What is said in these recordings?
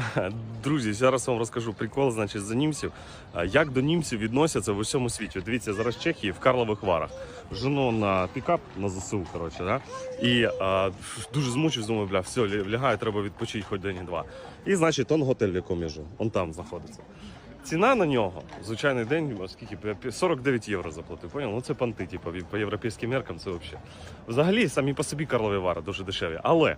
Друзі, зараз вам розкажу прикол, значить, за німців. Як до німців відносяться в усьому світі. Дивіться, зараз Чехії в Карлових Варах. Жену на пікап на ЗСУ, коротше, да? І а, дуже змучив, думаю, бля, все, лягаю, треба відпочити хоч день і два. І, значить, он готель, в якому я живу, он там знаходиться. Ціна на нього, звичайний день, скільки 49 євро заплатив. Поняв? Ну це панти, типу, по європейським меркам це взагалі. Взагалі, самі по собі Карлові Вари дуже дешеві. Але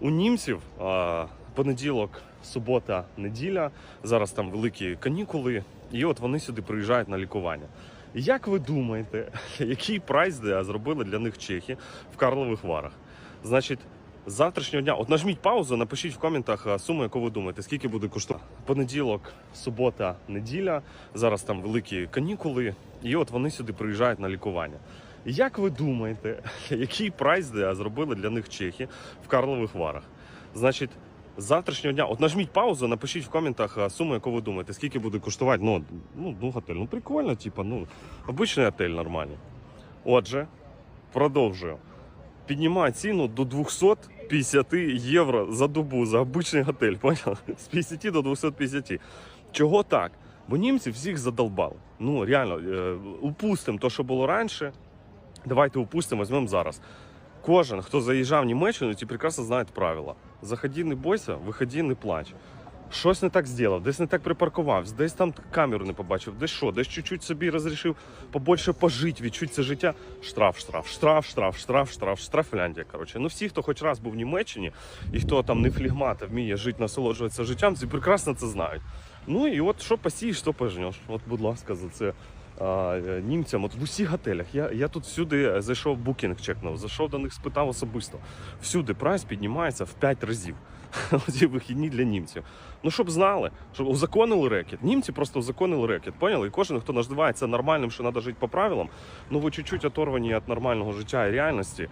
у німців а, понеділок, субота, неділя, зараз там великі канікули, і от вони сюди приїжджають на лікування. Як ви думаєте, який прайс зробили для них чехи в Карлових Варах? Значить, з завтрашнього дня, от нажміть паузу, напишіть в коментах суму, яку ви думаєте, скільки буде коштувати. Понеділок, субота, неділя, зараз там великі канікули, і от вони сюди приїжджають на лікування. Як ви думаєте, який прайс зробили для них чехи в Карлових Варах? Значить, з завтрашнього дня, от нажміть паузу, напишіть в коментах суму, яку ви думаєте, скільки буде коштувати. Ну, ну, ну готель. Ну прикольно, типа, ну, обичний готель нормальний. Отже, продовжую. Піднімає ціну до 250 євро за добу за обичний готель. Понял? З 50 до 250. Чого так? Бо німці всіх задолбали. Ну реально, е, упустимо те, що було раніше. Давайте упустимо, візьмемо зараз. Кожен, хто заїжджав в Німеччину, ті прекрасно знають правила. Заходи, не бойся, виходи, не плач. Щось не так зробив, десь не так припаркував, десь там камеру не побачив, десь що, десь чуть-чуть собі розрішив побольше пожити, відчути це життя. Штраф, штраф, штраф, штраф, штраф, штраф, штрафляндія. Коротше, ну всі, хто хоч раз був в Німеччині і хто там не флігмата вміє жити, насолоджуватися життям, всі прекрасно це знають. Ну і от що посієш, що пожнеш. От, будь ласка, за це. А, е, німцям, от в усіх готелях. Я, я тут всюди зайшов букінг чекнув, зайшов до них, спитав особисто. Всюди прайс піднімається в 5 разів. Ці вихідні для німців. Ну, щоб знали, щоб узаконили рекет. Німці просто узаконили рекет, поняли? І кожен, хто називається нормальним, що треба жити по правилам, ну ви чуть-чуть оторвані від нормального життя і реальності.